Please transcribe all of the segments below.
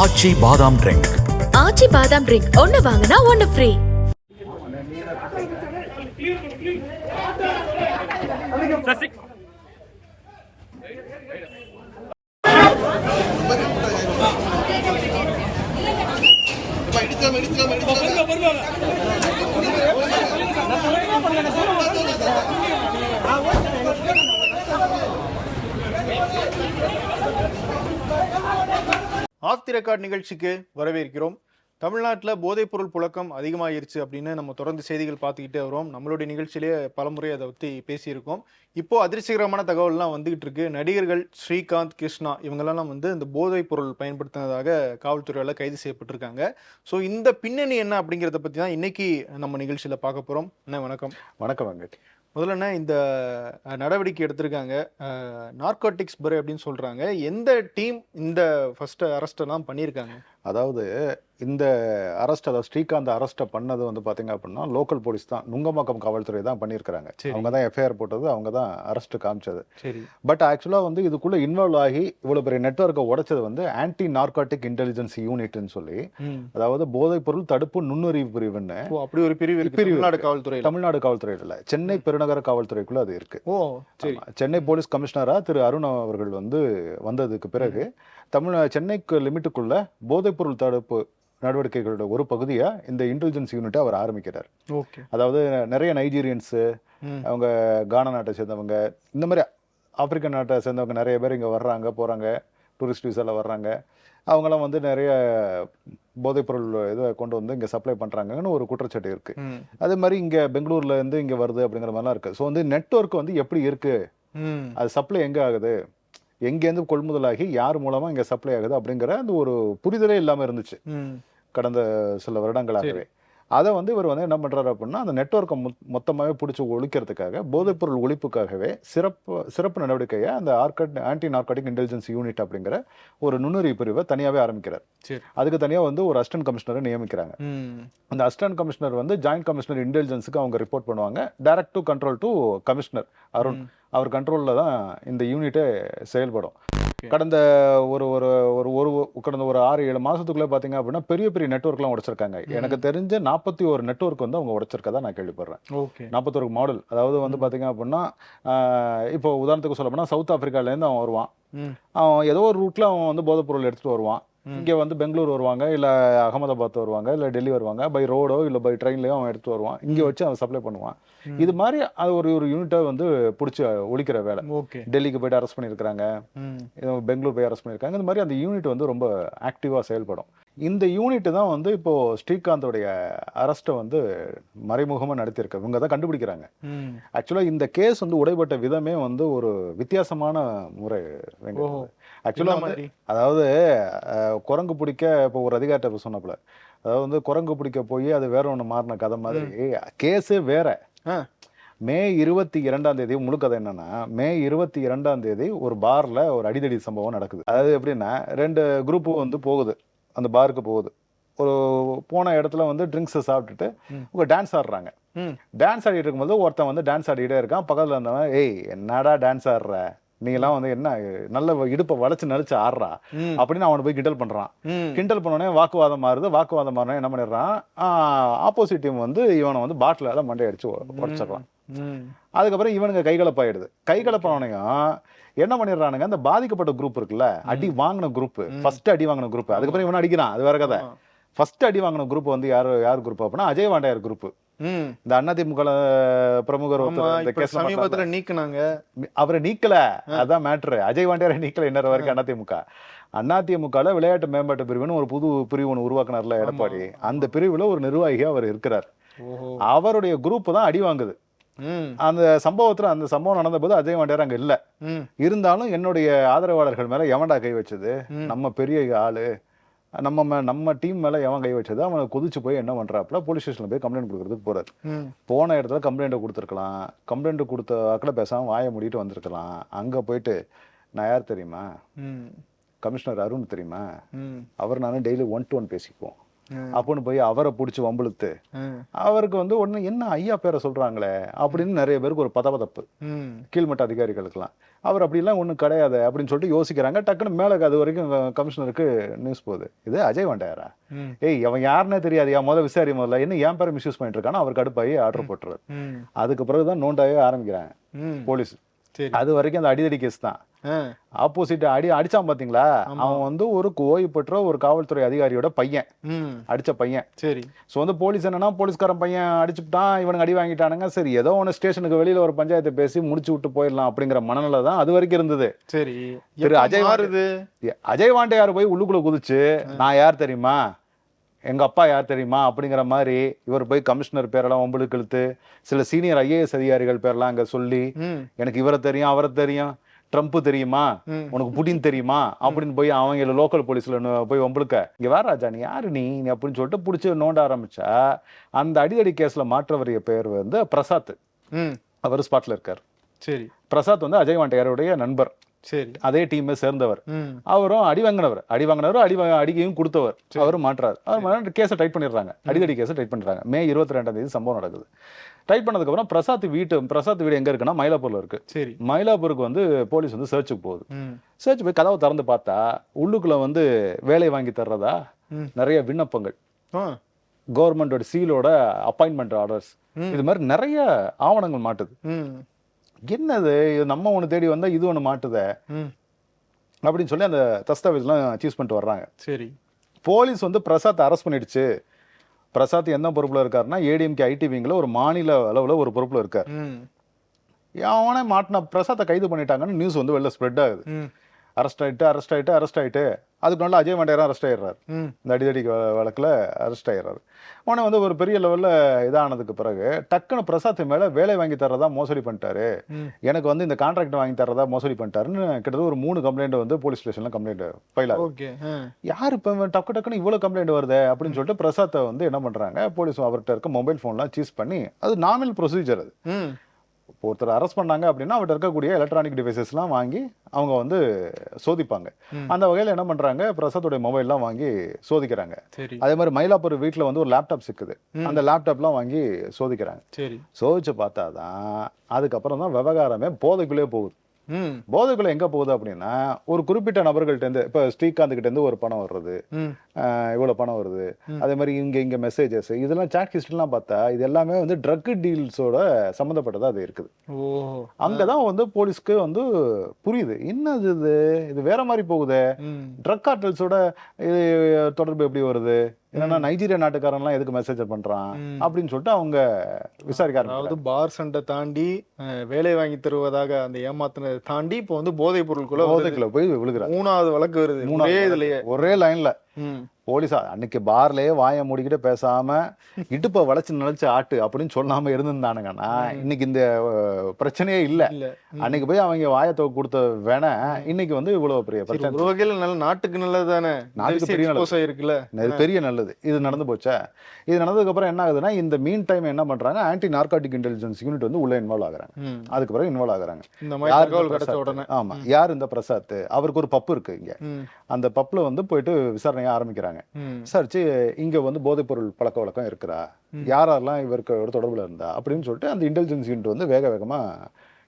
ஆச்சி பாதாம் ட்ரிங்க் ஆச்சி பாதாம் ட்ரிங்க் ஒன்னு வாங்கினா ஒன்னு ஃப்ரீ ஆஃப் தி ரெக்கார்ட் நிகழ்ச்சிக்கு வரவேற்கிறோம். தமிழ்நாட்டில் போதைப்பொருள் புழக்கம் அதிகமாகிருச்சு அப்படின்னு நம்ம தொடர்ந்து செய்திகள் பார்த்துக்கிட்டே வரோம். நம்மளுடைய நிகழ்ச்சியிலேயே பலமுறை அதை பற்றி பேசியிருக்கோம். இப்போ அதிர்ச்சிகரமான தகவல்லாம் வந்துகிட்டு இருக்கு. நடிகர்கள் ஸ்ரீகாந்த் கிருஷ்ணா இவங்களெல்லாம் வந்து இந்த போதைப் பொருள் பயன்படுத்தினதாக காவல்துறையால் கைது செய்யப்பட்டிருக்காங்க. ஸோ இந்த பின்னணி என்ன அப்படிங்கிறத பற்றி தான் இன்னைக்கு நம்ம நிகழ்ச்சியில் பார்க்க போகிறோம் அண்ணா வணக்கம். வணக்கம் வெங்கட் முதல்ல இந்த நடவடிக்கை எடுத்திருக்காங்க. நார்கோட்டிக்ஸ் பரே அப்படின்னு சொல்கிறாங்க எந்த டீம் இந்த ஃபஸ்ட்டு அரெஸ்டெல்லாம் பண்ணியிருக்காங்க? அதாவது இந்த அரெஸ்ட் அதாவது ஸ்ரீகாந்த் அரெஸ்ட்டை பண்ணது வந்து பாத்தீங்க அப்படின்னா லோக்கல் போலீஸ் தான். நுங்கம்பாக்கம் காவல்துறை தான் பண்ணியிருக்கிறாங்க. அவங்க தான் எஃப்ஐஆர் போட்டது அவங்க தான் அரெஸ்ட் காமிச்சது. பட் ஆக்சுவலாக வந்து இதுக்குள்ள இன்வால்வ் ஆகி இவ்வளோ பெரிய நெட்ஒர்க்கை உடைச்சது வந்து ஆன்டி நார்காட்டிக் இன்டெலிஜென்ஸ் யூனிட்னு சொல்லி. அதாவது போதைப் பொருள் தடுப்பு நுண்ணுறிவு பிரிவுன்னு ஓ அப்படி ஒரு பிரிவு தமிழ்நாடு. காவல்துறையில். தமிழ்நாடு காவல்துறையில் இல்லை. சென்னை பெருநகர காவல்துறைக்குள்ள அது இருக்கு. சென்னை போலீஸ் கமிஷனரா திரு அருண் அவர்கள் வந்து வந்ததுக்கு பிறகு தமிழ் சென்னைக்கு லிமிட்டுக்குள்ள போதைப்பொருள் தடுப்பு நடவடிக்கைகளோட ஒரு பகுதியா இந்த இன்டெலிஜென்ஸ் யூனிட்டை அவர் ஆரம்பிக்கிறார். ஓகே. அதாவது நிறைய நைஜீரியன்ஸு. அவங்க கானா நாட்டை சேர்ந்தவங்க இந்த மாதிரி ஆப்பிரிக்கன் நாட்டை சேர்ந்தவங்க நிறைய பேர் இங்கே வர்றாங்க போகிறாங்க டூரிஸ்ட் விசாவில் வர்றாங்க. அவங்களாம் வந்து நிறைய போதைப்பொருள் இதை கொண்டு வந்து இங்கே சப்ளை பண்ணுறாங்கன்னு ஒரு குற்றச்சாட்டு இருக்குது ம். அதே மாதிரி இங்கே பெங்களூர்ல இருந்து இங்கே வருது அப்படிங்கிற மாதிரிலாம் இருக்குது ஸோ வந்து நெட்வொர்க் வந்து எப்படி இருக்குது ம். அது சப்ளை எங்கே ஆகுது? எங்கேருந்து கொள்முதலாகி யார் மூலமாக இங்கே சப்ளை ஆகுது அப்படிங்கிற அந்த ஒரு புரிதலே இல்லாமல் இருந்துச்சு. கடந்த சில வருடங்களாகவே. அதை வந்து இவர் வந்து என்ன பண்றாரு அப்படின்னா அந்த நெட்வொர்க்கை மொத்தமாகவே பிடிச்சி ஒழிக்கிறதுக்காக போதைப்பொருள் ஒழிப்புக்காகவே சிறப்பு சிறப்பு நடவடிக்கையை அந்த ஆர்கட் ஆன்டி நார்காட்டிக் இன்டெலிஜென்ஸ் யூனிட் அப்படிங்கிற ஒரு நுண்ணுறி பிரிவை தனியாகவே ஆரம்பிக்கிறார். அதுக்கு தனியாக வந்து ஒரு அசிஸ்டன்ட் கமிஷனரை நியமிக்கிறாங்க. அந்த அசிஸ்டன்ட் கமிஷனர் வந்து ஜாயிண்ட் கமிஷனர் இன்டெலிஜென்ஸுக்கு அவங்க ரிப்போர்ட் பண்ணுவாங்க. Direct to control to commissioner Arun. அவர் கண்ட்ரோலில் தான் இந்த யூனிட்டே செயல்படும். கடந்த ஒரு ஒரு ஒரு ஒரு கடந்த ஒரு ஆறு ஏழு மாசத்துக்குள்ள பாத்தீங்க அப்படின்னா பெரிய பெரிய நெட்ஒர்க்லாம் உடைச்சிருக்காங்க. எனக்கு தெரிஞ்ச நாற்பத்தி ஒரு நெட்ஒர்க் வந்து அவங்க உடைச்சிருக்கதா நான் கேள்விப்படுறேன். ஓகே நாற்பத்தொரு மாடல் அதாவது வந்து பாத்தீங்க அப்படின்னா இப்போ உதாரணத்துக்கு சொல்ல போனா சவுத் ஆப்பிரிக்காலேருந்து அவன் வருவான். அவன் ஏதோ ஒரு ரூட்ல அவன் வந்து போதைப் பொருள் எடுத்துட்டு வருவான். இங்க வந்து பெங்களூர் வருவாங்க இல்ல அகமதாபாத் வருவாங்க இல்ல டெல்லி வருவாங்க. பை ரோடோ இல்ல பை ட்ரெயின்லயோ அவன் எடுத்து வருவான். இங்க வச்சு அவன் சப்ளை பண்ணுவான். இது மாதிரி அது ஒரு ஒரு யூனிட்டை வந்து பிடிச்சி ஒழிக்கிற வேலை. டெல்லிக்கு போயிட்டு அரெஸ்ட். இது பெங்களூர் போய் அரெஸ்ட் பண்ணியிருக்காங்க. இந்த மாதிரி அந்த யூனிட் வந்து ரொம்ப ஆக்டிவாக செயல்படும். இந்த யூனிட் தான் வந்து இப்போ ஸ்ரீகாந்தோடைய அரெஸ்ட்டை வந்து மறைமுகமாக நடத்தியிருக்கு. இவங்க தான் கண்டுபிடிக்கிறாங்க. ஆக்சுவலாக இந்த கேஸ் வந்து உடைபட்ட விதமே வந்து ஒரு வித்தியாசமான முறை. ஆக்சுவலாக அதாவது குரங்கு பிடிக்க இப்போ ஒரு அதிகாரிட்ட சொன்னப்பல. அதாவது வந்து குரங்கு பிடிக்க போய் அது வேற ஒன்று மாறின கதை மாதிரி. கேஸே வேற. மே இருபத்தி இரண்டாம் தேதி முழு கதை என்னன்னா மே இருபத்தி இரண்டாம் தேதி ஒரு பார்ல ஒரு அடிதடி சம்பவம் நடக்குது. அதாவது எப்படின்னா ரெண்டு குரூப் வந்து போகுது. அந்த பாருக்கு போகுது ஒரு போன இடத்துல வந்து ட்ரிங்க்ஸை சாப்பிட்டுட்டு. உங்க டான்ஸ் ஆடுறாங்க. டான்ஸ் ஆடிட்டு இருக்கும்போது ஒருத்தன் வந்து டான்ஸ் ஆடிட்டே இருக்கான் பக்கத்துல இருந்தவன் ஏய் என்னடா டான்ஸ் ஆடுற நீங்களாம் வந்து என்ன நல்ல இடுப்பை வளைச்சு நடிச்சு ஆடுறா. அப்படின்னு அவனை போய் கிண்டல் பண்றான். கிண்டல் பண்ணோடனே வாக்குவாதம் மாறுது வாக்குவாதம் மாறினா என்ன பண்ணிடுறான் ஆப்போசிட் டீம் வந்து இவனை வந்து பாட்டிலால மண்டை அடிச்சு உடைச்சிடுறான். அதுக்கப்புறம் இவனுங்க கைகலப்பாயிடுது. கைகலப்பானவனையும் என்ன பண்ணிடுறானுங்க அந்த பாதிக்கப்பட்ட குரூப் இருக்குல்ல அடி வாங்கின குரூப் ஃபர்ஸ்ட் அடி வாங்கின குரூப் அதுக்கப்புறம் இவன் அடிக்கிறான் அது வேற கதை. ஃபர்ஸ்ட் அடி வாங்கின குரூப் வந்து யார் யார் குரூப் அப்படின்னா அஜய் வாண்டையார் குரூப். இந்த அதிமுக பிரமுகர் சமீபத்துல நீக்குனாங்க. அவரை நீக்கல அதான் மேட்ரு அஜய் வாண்டியாரை நீக்கல இன்னொரு வரைக்கும் அதிமுக அதிமுகல விளையாட்டு மேம்பாட்டு பிரிவுன்னு ஒரு புது பிரிவு ஒன்று உருவாக்குனார்ல எடப்பாடி. அந்த பிரிவுல ஒரு நிர்வாகியா அவர் இருக்கிறார். அவருடைய குரூப் தான் அடி வாங்குது. அந்த சம்பவத்துல அந்த சம்பவம் நடந்த போது அஜய் வாண்டியார் அங்க இல்ல. இருந்தாலும் என்னுடைய ஆதரவாளர்கள் மேல எவன்டா கை வச்சது. நம்ம பெரிய ஆளு நம்ம மே- நம்ம டீம் மேல எவன் கை வச்சது அவனை கொதிச்சு போய் என்ன பண்றாப்புல போலீஸ் ஸ்டேஷன்ல போய் கம்ப்ளைண்ட் கொடுக்கறதுக்கு போறாரு ம். போன இடத்துல கம்ப்ளைண்ட் கொடுத்துருக்கலாம் கம்ப்ளைண்ட் கொடுத்த அக்கட பேசாம வாயை மூடிட்டு வந்திருக்கலாம் அங்க போயிட்டு நான் யார் தெரியுமா. கமிஷனர் அருண் தெரியுமா. அவர் நானும் டெய்லி ஒன் டு ஒன் பேசிக்குவோம். அப்படின்னு போய் அவரை பிடிச்சி வம்பிழுத்து. அவருக்கு வந்து உடனே என்ன ஐயா பேரை சொல்றாங்களே அப்படின்னு நிறைய பேருக்கு ஒரு பதபதப்பு. கீழ்மட்ட அதிகாரிகளுக்கெல்லாம் அவர் அப்படிலாம் ஒன்றும் கிடையாது அப்படின்னு சொல்லிட்டு யோசிக்கிறாங்க டக்குன்னு மேலே அது வரைக்கும் கமிஷனருக்கு நியூஸ் போகுது இது அஜய் வாண்டையாரா. ஏய் அவன் யாருன்னே தெரியாது யா முதல்ல விசாரி முதல்ல என்ன ஏன் பேரை மிஸ்யூஸ் பண்ணிட்டு இருக்கானோ அவர் கடுப்பாகி ஆர்டர் போட்டுறாரு. அதுக்கு பிறகுதான் நோண்டாவே ஆரம்பிக்கிறாங்க. போலீஸ் அது வரைக்கும் அந்த அடிதடி கேஸ் தான். ஆப்போசிட் அடி அடிச்சான் பாத்தீங்களா. அவன் வந்து ஒரு ஓய்வு பெற்ற ஒரு காவல்துறை அதிகாரியோட பையன். அடிச்ச பையன். சரி. ஸோ வந்து போலீஸ் என்னன்னா போலீஸ்காரன் பையன் அடிச்சுட்டான் இவனுக்கு அடி வாங்கிட்டானுங்க. சரி ஏதோ ஒன்று ஸ்டேஷனுக்கு வெளியில ஒரு பஞ்சாயத்தை பேசி முடிச்சு விட்டு போயிடலாம் அப்படிங்கிற மனநிலை தான் அது வரைக்கும் இருந்தது. சரி. திரு அஜய் மாறுது? அஜய் வாண்டையார் போய் உள்ளுக்குள்ள குதிச்சு நான் யார் தெரியுமா? எங்க அப்பா யார் தெரியுமா? அப்படிங்கிற மாதிரி இவர் போய் கமிஷனர் பேரெல்லாம் ஒம்பளுக்கு இழுத்து சில சீனியர் ஐஏஎஸ் அதிகாரிகள் பேரெல்லாம் அங்க சொல்லி. எனக்கு இவரை தெரியும் அவரை தெரியும். ட்ரம்ப் தெரியுமா. உனக்கு புடின் தெரியுமா? அப்படின்னு போய் அவங்க லோக்கல் போலீஸ்ல போய் ஒம்பளுக்க இங்க வா ராஜா நீ யாரு நீ? அப்படின்னு சொல்லிட்டு பிடிச்சி நோண்ட ஆரம்பிச்சா அந்த அடிதடி கேஸ்ல மாற்றவரிய பேர் வந்து பிரசாத். அவர் ஸ்பாட்ல இருக்கார். சரி. பிரசாத் வந்து அஜய் வாண்டையாருடைய நண்பர். சரி அதே டீமை சேர்ந்தவர். அவரும் அடி வாங்கினவர். அடி வாங்கினவர் அடி அடிக்கையும் கொடுத்தவர். அவரும் மாற்றார். அவர் கேஸை டைப் பண்ணிடுறாங்க. அடிதடி கேஸை டைப் பண்ணிடுறாங்க மே இருபத்தி ரெண்டாம் தேதி சம்பவம் நடக்குது. டைப் பண்ணதுக்கப்புறம் பிரசாத் வீட்டு பிரசாத் வீடு எங்க இருக்குன்னா மயிலாப்பூர்ல இருக்கு. சரி. மயிலாப்பூருக்கு வந்து போலீஸ் வந்து சர்ச்சுக்கு போகுது. சர்ச் போய் கதவை திறந்து பார்த்தா உள்ளுக்குள்ள வந்து வேலை வாங்கி தர்றதா. நிறைய விண்ணப்பங்கள். கவர்மெண்டோட சீலோட அப்பாயின்மெண்ட் ஆர்டர்ஸ். இது மாதிரி நிறைய ஆவணங்கள் மாட்டுது. என்னது? நம்ம ஒன்று தேடி வந்தா இது ஒன்று மாட்டுதே. அப்படின்னு சொல்லி அந்த தஸ்தாவேஜ்லாம் சூஸ் பண்ணிட்டு வர்றாங்க. சரி. போலீஸ் வந்து பிரசாத் அரெஸ்ட் பண்ணிடுச்சு. பிரசாத் என்ன பொறுப்புல இருக்காருன்னா ஏடிஎம்கே ஐடி விங்கில் ஒரு மாநில அளவுல ஒரு பொறுப்புல இருக்கார். அவனே மாட்டின பிரசாத்தை கைது பண்ணிட்டாங்கன்னு நியூஸ் வந்து வெளில ஸ்ப்ரெட் ஆகுது. அரெஸ்ட் ஆயிட்டு அரெஸ்ட் ஆயிட்டு அரெஸ்ட் ஆயிட்டு அதுக்கு நல்லா அஜய் மண்டையரும் அரெஸ்ட் ஆயிடுறாரு. இந்த அடிதடி வழக்குல அரெஸ்ட் ஆயிடுறாரு உடனே வந்து ஒரு பெரிய லெவல்ல இதானதுக்கு பிறகு டக்குன்னு பிரசாத் மேல வேலை வாங்கி தர்றதா மோசடி பண்ணிட்டாரு. எனக்கு வந்து இந்த கான்ட்ராக்ட் வாங்கி தர்றதா மோசடி பண்ணிட்டாருன்னு கிட்டத்தட்ட ஒரு மூணு கம்ப்ளைண்ட் வந்து போலீஸ் ஸ்டேஷன்ல கம்ப்ளைண்ட் ஃபைல் ஆகுது. யார் இப்போ டக்கு டக்குன்னு இவ்வளோ கம்ப்ளைண்ட் வருது அப்படின்னு சொல்லிட்டு பிரசாத்தை வந்து என்ன பண்றாங்க போலீஸ் அவர்கிட்ட இருக்க மொபைல் ஃபோன்லாம் சீஸ் பண்ணி அது நார்மல் ப்ரொசீஜர் அது. இப்போ ஒருத்தர் அரெஸ்ட் பண்ணாங்க அப்படின்னா அவர்கிட்ட இருக்கக்கூடிய எலக்ட்ரானிக் டிவைசஸ்லாம் வாங்கி அவங்க வந்து சோதிப்பாங்க. அந்த வகையில் என்ன பண்றாங்க? பிரசாத்துடைய மொபைல்லாம் வாங்கி சோதிக்கிறாங்க. அதே மாதிரி மயிலாப்பூர் வீட்டில் வந்து ஒரு லேப்டாப் சிக்குது. அந்த லேப்டாப்லாம் வாங்கி சோதிக்கிறாங்க. சோதிச்சு பார்த்தாதான் அதுக்கப்புறம் தான் விவகாரமே போதைக்குள்ளே போகுது. போதைக்குள்ள எங்க போகுது அப்படின்னா ஒரு குறிப்பிட்ட நபர்கள்ட்ட இருந்து இப்போ ஸ்ரீகாந்த் கிட்ட இருந்து ஒரு பணம் வர்றது இவ்வளவு பணம் வருது. அதே மாதிரி இங்க இங்க மெசேஜஸ் இதெல்லாம் சாட் ஹிஸ்ட்ரிலாம் பார்த்தா இது எல்லாமே வந்து ட்ரக் டீல்ஸோட சம்மந்தப்பட்டதா அது இருக்குது. அங்கதான் வந்து போலீஸ்க்கு வந்து புரியுது. என்னது இது? இது வேற மாதிரி போகுதே. ட்ரக் கார்டல்ஸோட தொடர்பு எப்படி வருது? என்னன்னா நைஜீரியா நாட்டுக்காரன்லாம் எதுக்கு மெசேஜ் பண்றான். அப்படின்னு சொல்லிட்டு அவங்க விசாரிக்க அதாவது பார் சண்டை தாண்டி வேலை வாங்கி தருவதாக அந்த ஏமாத்தினதை தாண்டி இப்போ வந்து போதைப் வருது. போதைக்குள்ள போய் விழுகிறார் மூணாவது வழக்கு வருது ஒரே. இதுலயே ஒரே லைன்ல. போலீஸா? அன்னைக்கு பார்லயே வாயை மூடிக்கிட்டு பேசாம இடுப்பை வளைச்சு நினைச்சு ஆட்டு அப்படின்னு சொல்லாம இருந்திருந்தானுங்கன்னா இன்னைக்கு இந்த பிரச்சனையே இல்ல. அன்னைக்கு போய் அவங்க வாயை தொ- கொடுத்த வேண இன்னைக்கு வந்து இவ்வளவு பெரிய பிரச்சனை. ஒரு வகையில நல்ல நாட்டுக்கு நல்லது தானே நாட்டுக்கு பெரிய நல்லது. ஆயிருக்குல்ல. இது பெரிய நல்லது. இது நடந்து போச்சா? இது நடந்ததுக்கு அப்புறம் என்ன ஆகுதுன்னா இந்த மீன் டைம் என்ன பண்றாங்க ஆன்டி நார்காட்டிக் இன்டெலிஜென்ஸ் யூனிட் வந்து உள்ள இன்வால்வ் ஆகுறாங்க. அதுக்கு பிறகு இன்வால்வ் ஆகுறாங்க. இந்த மாதிரி? உடனே. ஆமா. யார் இந்த பிரசாத்? அவருக்கு ஒரு பப்பு இருக்கு இங்க. அந்த பப்புல வந்து போயிட்டு விசாரணையை ஆரம்பிக்கிறாங்க. விசாரிச்சு இங்க வந்து போதைப்பொருள் பழக்க வழக்கம் இருக்கிறா யாரெல்லாம் இவருக்கு தொடர்புல இருந்தா? அப்படின்னு சொல்லிட்டு அந்த இன்டெலிஜென்ஸ் யூனிட் வந்து வேக வேகமா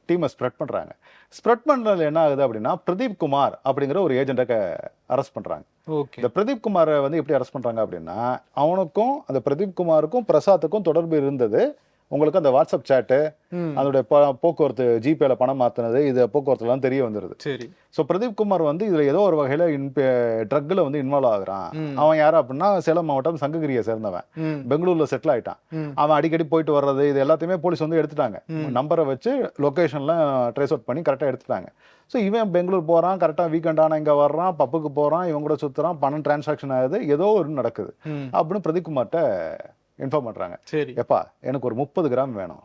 டீமை ஸ்ப்ரெட் பண்றாங்க. ஸ்ப்ரெட் பண்றதுல என்ன ஆகுது அப்படின்னா பிரதீப் குமார் அப்படிங்கிற ஒரு ஏஜென்ட்டை அரெஸ்ட் பண்றாங்க. ஓகே. இந்த பிரதீப் குமாரை வந்து எப்படி அரெஸ்ட் பண்றாங்க அப்படின்னா அவனுக்கும் அந்த பிரதீப் குமாருக்கும் பிரசாத்துக்கும் தொடர்பு இருந்தது. உங்களுக்கு அந்த வாட்ஸ்அப் சேட்டு. அதோடைய போக்குவரத்து ஜிபேல பணம் மாத்தினது இது போக்குவரத்துலாம் தெரிய வந்துருது சரி ஸோ பிரதீப் குமார் வந்து இதுல ஏதோ ஒரு வகையில ட்ரக்ல வந்து இன்வால்வ் ஆகுறான். அவன் யாரு அப்படின்னா சேலம் மாவட்டம் சங்ககிரியை சேர்ந்தவன். பெங்களூர்ல செட்டில் ஆயிட்டான். அவன் அடிக்கடி போயிட்டு வர்றது இது எல்லாத்தையுமே போலீஸ் வந்து எடுத்துட்டாங்க நம்பரை வச்சு லொகேஷன்லாம் ட்ரேஸ் அவுட் பண்ணி கரெக்டாக எடுத்துட்டாங்க ஸோ இவன் பெங்களூர் போறான் கரெக்டாக வீக்கெண்ட் ஆனா இங்க வர்றான் பப்புக்கு போறான் இவன் கூட சுத்துறான் பணம் டிரான்சாக்ஷன் ஆகுது ஏதோ ஒரு நடக்குது. அப்படின்னு பிரதீப் குமார்ட்ட இன்ஃபார்ம் பண்றாங்க. சரி. எப்பா எனக்கு ஒரு முப்பது கிராம் வேணும்.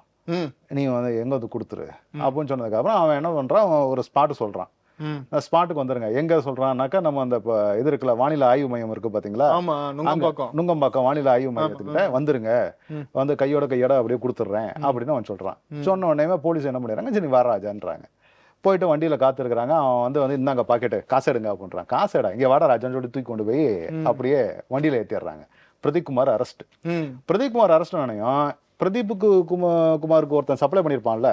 நீ வந்து எங்க வந்து கொடுத்துரு. அப்படின்னு சொன்னதுக்கப்புறம் அவன் என்ன பண்றான்? அவன் ஒரு ஸ்பாட் சொல்றான். ம். ஸ்பாட்டுக்கு வந்துருங்க. எங்க சொல்றான்னாக்கா நம்ம அந்த இது இருக்குல்ல வானிலை ஆய்வு மையம் இருக்கு பாத்தீங்களா? நுங்கம்பாக்கம். நுங்கம்பாக்கம் வானிலை ஆய்வு மையத்துக்கிட்ட வந்துருங்க. வந்து கையோட கையோட அப்படியே கொடுத்துட்றேன் அப்படின்னு அவன் சொல்றான். சொன்ன உடனே போலீஸ் என்ன பண்ணிடுறாங்க? சரி வா ராஜான்றாங்க. போயிட்டு வண்டியில காத்திருக்கிறாங்க. அவன் வந்து வந்து இந்தாங்க பாக்கெட்டு. காசு எடுங்க அப்படின்றான். காசு எடா இங்க வாடா ராஜான்னு சொல்லி தூக்கி கொண்டு போய் அப்படியே வண்டியில ஏத்திடுறாங்க. பிரதீப் குமார் அரெஸ்ட் பிரதீப் குமார் அரெஸ்ட் ஆனையும் பிரதீப்புக்கு குமா குமாருக்கு ஒருத்தன் சப்ளை பண்ணியிருப்பான்ல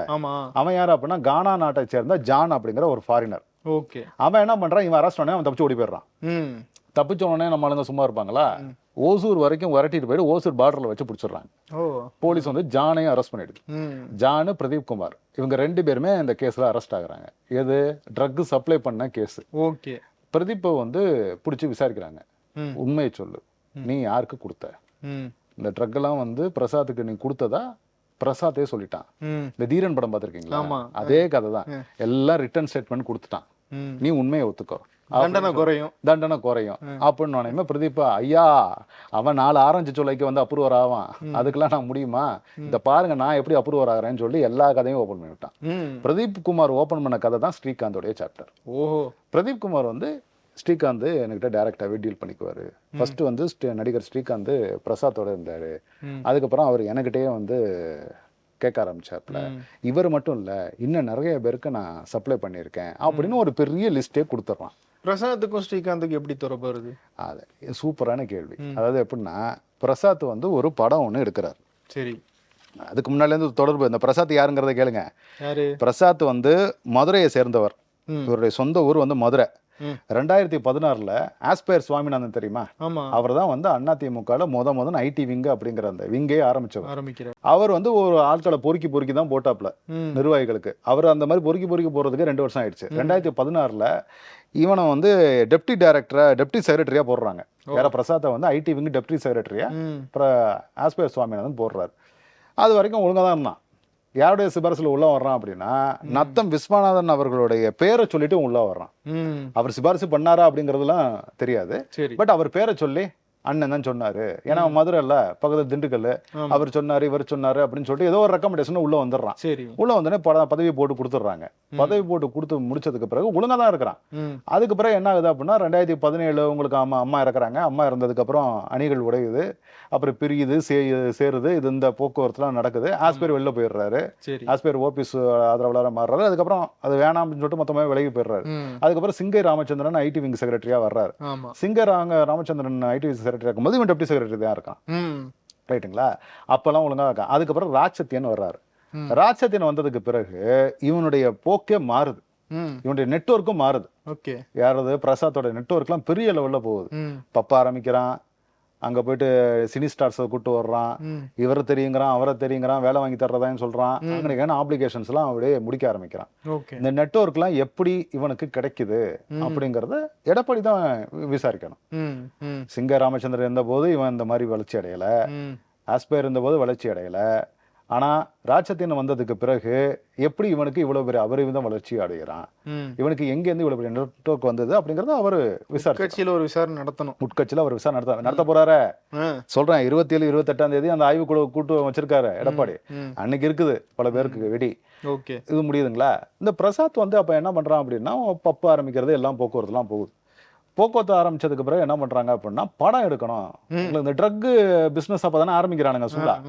அவன் யார் அப்படின்னா கானா நாட்டை சேர்ந்த ஜான் அப்படிங்கிற ஒரு ஃபாரினர் ஓகே. அவன் என்ன பண்றான்? இவன் அரெஸ்ட் ஆனே அவன் தப்பிச்சு ஓடி போயிடுறான் தப்பிச்ச உடனே நம்ம ஆளுங்க சும்மா இருப்பாங்களா? ஓசூர் வரைக்கும் விரட்டிட்டு போயிட்டு ஓசூர் பார்டர்ல வச்சு பிடிச்சிடுறாங்க. போலீஸ் வந்து ஜானையும் அரெஸ்ட் பண்ணிடுது. ஜானு பிரதீப் குமார் இவங்க ரெண்டு பேருமே இந்த கேஸ்ல அரெஸ்ட் ஆகுறாங்க. எது? ட்ரக் சப்ளை பண்ண கேஸ் ஓகே. பிரதீப்பை வந்து பிடிச்சி விசாரிக்கிறாங்க. உண்மையை சொல்லு. நீ யாருக்கு கொடுத்த? இந்த ட்ரக் எல்லாம் வந்து பிரசாத்துக்கு நீ கொடுத்ததா? பிரசாத்தே சொல்லிட்டான். இந்த தீரன் படம் பார்த்திருக்கீங்களா. அதே கதை தான் எல்லாம் ரிட்டர்ன் ஸ்டேட்மெண்ட் கொடுத்துட்டான். நீ உண்மையை ஒத்துக்கோ தண்டனை குறையும். தண்டனை குறையும். அப்படின்னு உடனே பிரதீப்பா ஐயா அவன் நாலு ஆரஞ்சு சொல்லைக்கு வந்து அப்ரூவர் ஆவான். அதுக்கெல்லாம் நான் முடியுமா? இந்த பாருங்க நான் எப்படி அப்ரூவர் ஆகிறேன்னு சொல்லி எல்லா கதையும் ஓபன் பண்ணி விட்டான் ம். பிரதீப் குமார் ஓபன் பண்ண கதை தான் ஸ்ரீகாந்தோடைய சாப்டர் ஓஹோ. பிரதீப் குமார் வந்து ஸ்ரீகாந்த் என்கிட்ட டைரக்டாவே டீல் பண்ணிக்குவாரு. ஃபர்ஸ்ட் வந்து நடிகர் ஸ்ரீகாந்த் பிரசாத்தோட இருந்தாரு. அதுக்கப்புறம் அவர் என்கிட்டயே வந்து கேட்க ஆரம்பிச்சாப்ல இவர் மட்டும் இல்ல இன்னும் நிறைய பேருக்கு நான் சப்ளை பண்ணியிருக்கேன் அப்படின்னு ஒரு பெரிய லிஸ்டே கொடுத்துட்றான் பிரசாத்துக்கும் ஸ்ரீகாந்துக்கும் எப்படி தொடர்பு வருது? அது சூப்பரான கேள்வி. அதாவது எப்படின்னா பிரசாத் வந்து ஒரு படம் ஒன்று எடுக்கிறார். சரி. அதுக்கு முன்னால இருந்து தொடர்பு. இந்த பிரசாத் யாருங்கிறத கேளுங்க. பிரசாத் வந்து மதுரையை சேர்ந்தவர். இவருடைய சொந்த ஊர் வந்து மதுரை. ரெண்டாயிரத்தி பதினாறுல ஆஸ்பயர் சுவாமிநாதன் தெரியுமா? அவர் தான் வந்து அதிமுகவில் முத முதன் ஐடி விங்கு அப்படிங்கிற அந்த விங்கே ஆரம்பிச்சவர். அவர் வந்து ஒரு ஆட்களை பொறுக்கி பொறுக்கி தான் போட்டாப்ல நிர்வாகிகளுக்கு. அவர் அந்த மாதிரி பொறுக்கி பொறுக்கி போறதுக்கு ரெண்டு வருஷம் ஆயிடுச்சு. ரெண்டாயிரத்தி பதினாறுல இவனை வந்து டெப்டி டைரக்டரா டெப்டி செக்ரட்டரியா போடுறாங்க. வேற பிரசாத்தை வந்து ஐடி விங் டெப்டி செக்ரட்டரியா அப்புறம் ஆஸ்பயர் சுவாமிநாதன் போடுறாரு. அது வரைக்கும் ஒழுங்கா தான் இருந்தான். யாருடைய சிபாரிசுல உள்ள வர்றான் அப்படின்னா நத்தம் விஸ்வநாதன் அவர்களுடைய பேரை சொல்லிட்டு உள்ள வர்றான். அவர் சிபாரிசு பண்ணாரா அப்படிங்கிறதுலாம் தெரியாது. பட் அவர் பேரை சொல்லி அண்ணன் தான் சொன்னாரு. ஏன்னா மதுரை இல்ல பக்கத்துல திண்டுக்கல். அவர் சொன்னாரு இவர் சொன்னாரு அப்படின்னு சொல்லிட்டு ஏதோ ஒரு ரெக்கமெண்டேஷன் உள்ள வந்துடுறான். சரி. உள்ள வந்தோடனே பத- பதவி போட்டு கொடுத்துட்றாங்க. பதவி போட்டு கொடுத்து முடிச்சதுக்கு பிறகு ஒழுங்கா தான் இருக்கிறான். அதுக்கு பிறகு என்ன ஆகுது அப்படின்னா ரெண்டாயிரத்தி பதினேழு உங்களுக்கு அம்மா அம்மா இறக்குறாங்க. அம்மா இறந்ததுக்கு அப்புறம் அணிகள் உடையுது. அப்புறம் பிரியுது சே சேருது. இது இந்த போக்குவரத்துலாம் நடக்குது. ஆஸ்பேர் வெளில போயிடுறாரு. ஆஸ்பேர் ஓபிஎஸ் ஆதரவாளராக மாறுறாரு. அதுக்கப்புறம் அது வேணாம் அப்படின்னு சொல்லிட்டு மொத்தமாக விலகி போயிடுறாரு. அதுக்கப்புறம் சிங்கை ராமச்சந்திரன் ஐடி விங் செக்ரட்டரியா வர்றாரு. ராங்க ராமச்சந்திரன் ஐடி விங் செக்ரட்டரி இருக்கும்போது இவன் டெப்டி செக்ரட்டரி தான் இருக்கான். ரைட்டுங்களா? அப்பெல்லாம் ஒழுங்கா இருக்கான் அதுக்கப்புறம் ராட்சத்தியன் வர்றாரு. ராட்சத்தியன் வந்ததுக்கு பிறகு இவனுடைய போக்கே மாறுது. இவனுடைய நெட்வொர்க்கும் மாறுது. யாரது? பிரசாத்தோட நெட்வொர்க்லாம் பெரிய லெவல்ல போகுது. பப்ப ஆரம்பிக்கிறான். அங்க போயிட்டு சினி ஸ்டார்ஸை கூட்டு வர்றான். இவரை தெரியுங்கிறான் அவரை தெரியுங்கிறான் வேலை வாங்கி தர்றதான்னு சொல்றான். அங்கனைக்கான ஆப்ளிகேஷன்ஸ் எல்லாம் அப்படியே முடிக்க ஆரம்பிக்கிறான். இந்த நெட்வொர்க்லாம் எப்படி இவனுக்கு கிடைக்குது அப்படிங்கறத எடப்பாடி தான் விசாரிக்கணும். சிங்க ராமச்சந்திரன் இருந்தபோது இவன் இந்த மாதிரி வளர்ச்சி அடையல. ஆஸ்பயர் இருந்தபோது வளர்ச்சி அடையல. ஆனா ராட்சத்தின் வந்ததுக்கு பிறகு எப்படி இவனுக்கு இவ்வளவு பெரிய அபரிவிதம் வளர்ச்சி அடைகிறான்? இவனுக்கு எங்க இருந்து இவ்வளவு பெரிய நெட்வொர்க் வந்தது அப்படிங்கறத அவரு விசாரிச்சு கட்சியில ஒரு விசாரணை நடத்தணும். உட்கட்சியில அவர் விசாரணை நடத்த நடத்த போறாரு. ஆ. சொல்றேன் இருபத்தி ஏழு இருபத்தெட்டாம் தேதி அந்த ஆய்வு குழு கூட்டு வச்சிருக்காரு எடப்பாடி. அன்னைக்கு இருக்குது பல பேருக்கு வெடி. ஓகே. இது முடியுதுங்களா? இந்த பிரசாத் வந்து அப்ப என்ன பண்றான் அப்படின்னா பப்பு ஆரம்பிக்கிறது எல்லாம் போக்குவரத்துலாம் போகுது. போக்குவரத்து ஆரம்பிச்சதுக்கு பிறகு என்ன பண்றாங்க அப்படின்னா படம் எடுக்கணும். இந்த ட்ரக் பிசினஸ் அப்பதானே ஆரம்பிக்கிறானுங்க சொல்லா.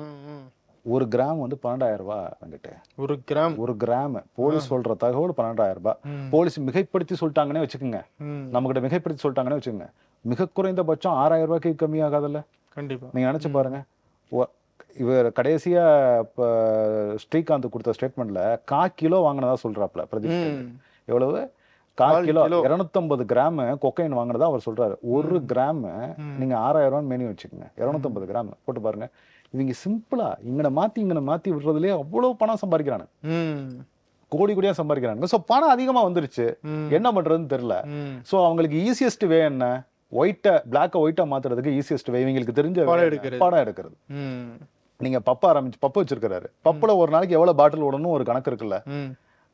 ஒரு கிராம் வந்து பன்னெண்டாயிரம் ரூபாய் வந்துட்டு ஒரு கிராம். ஒரு கிராம். போலீஸ் சொல்ற தகவல் பன்னெண்டாயிரம் ரூபாய். போலீஸ் மிகைப்படுத்தி சொல்லிட்டாங்கன்னே வச்சுக்கோங்க. ம். நம்மகிட்ட மிகைப்படுத்தி சொல்லிட்டாங்கன்னே வச்சுக்கோங்க. மிக குறைந்தபட்சம் ஆறாயிரம் ரூபாய்க்கு கம்மியாகாதுல்ல? கண்டிப்பா. நீங்க நினைச்சு பாருங்க. இவர் கடைசியா இப்ப ஸ்ரீகாந்த் கொடுத்த ஸ்டேட்மெண்ட்ல கா கிலோ வாங்கினதா சொல்றாப்ல பிரதீப். எவ்வளவு? கால் கிலோ. 250 கிராம் கொக்கைன் வாங்கினதா அவர் சொல்றாரு. ஒரு கிராம் நீங்க ஆறாயிரம் ரூபான்னு மெனு வச்சுக்கோங்க. 250 கிராம். போட்டு பாருங்க. இவங்க சிம்பிளா இங்கன மாத்தி இங்கன மாத்தி விடுறதுலயே அவ்வளவு பணம் சம்பாதிக்கிறானுங்க. ம். கோடி கோடியா சம்பாதிக்கிறானுங்க. சோ பணம் அதிகமா வந்துருச்சு. என்ன பண்றதுன்னு தெரியல. சோ அவங்களுக்கு ஈஸியஸ்ட் வே என்ன? ஒயிட்ட பிளாக்க ஒயிட்டா மாத்துறதுக்கு ஈஸியஸ்ட் வே இவங்களுக்கு தெரிஞ்ச படம்? எடுக்கிறது. நீங்க பப்ப ஆரம்பிச்சு பப்பு வச்சிருக்காரு பப்புல ஒரு நாளைக்கு எவ்வளவு பாட்டில் விடணும் ஒரு கணக்கு இருக்குல்ல?